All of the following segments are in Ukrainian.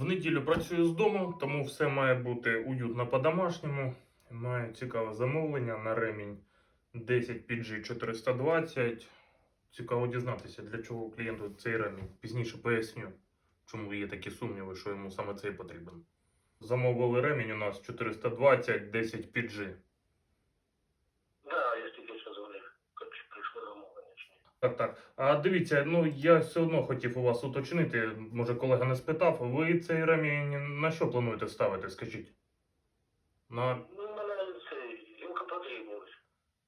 В неділю працюю з дому, тому все має бути уютно по-домашньому. Маю цікаве замовлення на ремінь 10 PG 420. Цікаво дізнатися, для чого клієнту цей ремінь. Пізніше поясню, чому є такі сумніви, що йому саме цей потрібен. Замовили ремінь у нас 420 10 PG. Да, я тільки що дзвонив, як прийшло замовлення чи ні. Так, так. А дивіться, ну я все одно хотів у вас уточнити. Може, колега не спитав. Ви цей ремінь на що плануєте ставити? Скажіть? На... Ну, мене це гілка подрібнилась.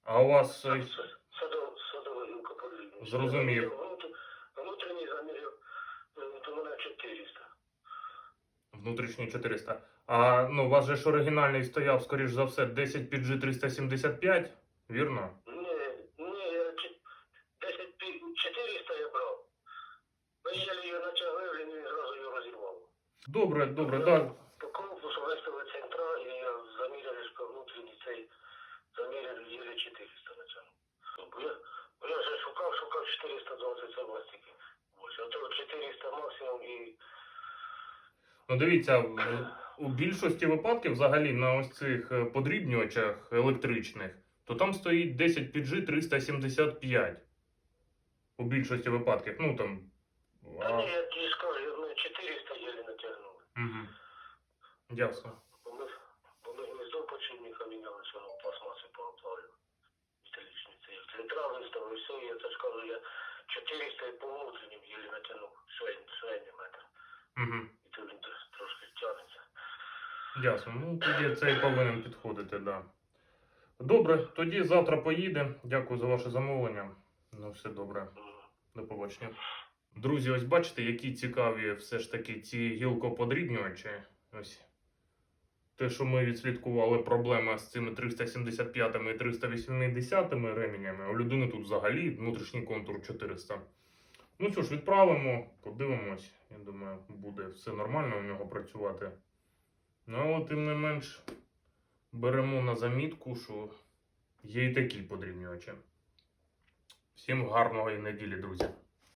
А у вас. е, садова гілка подрібнилась. Зрозумів. Внутрішній замір, е, то мене 400. Внутрішній 400. А ну, у вас же ж оригінальний стояв, скоріш за все, 10 PG 375, вірно? Ні, ні, я чи- 10 пі- 400 я брав. Ми їли її натягли, він і зразу її розірвав. Добре, добре, так. По корпусу виставили центра, і я заміряли, що внутрішній цей заміряли їли 400 на цьому. Бо я, бо я вже шукав, шукав 420 согласики. Ось, а то 400 максимум і Ну дивіться, у більшості випадків, взагалі, на ось цих е, подрібнювачах електричних, то там стоїть 10 PG 375. У більшості випадків. Ну там. Та ні, я Угу. Ясно. Бо ми, бо ми гніздо починника міняли, що воно пластмаси пооплавлювали. Металічні це. Центра все, я це ж я 400 і по єлі натягнув, швейний, метр. І то він трошки тягнеться. Ясно. Ну тоді цей повинен підходити, так. Да. Добре, тоді завтра поїде. Дякую за ваше замовлення. Ну, все добре. До побачення. Друзі, ось бачите, які цікаві все ж таки ці гілкоподрібнювачі. Ось. Те, що ми відслідкували проблема з цими 375 і 380 ременями, у людини тут взагалі внутрішній контур 400. Ну що ж, відправимо, подивимось. Я думаю, буде все нормально у нього працювати. Ну, але тим не менш, беремо на замітку, що є і такі подрібнювачі. Всім гарного і неділі, друзі.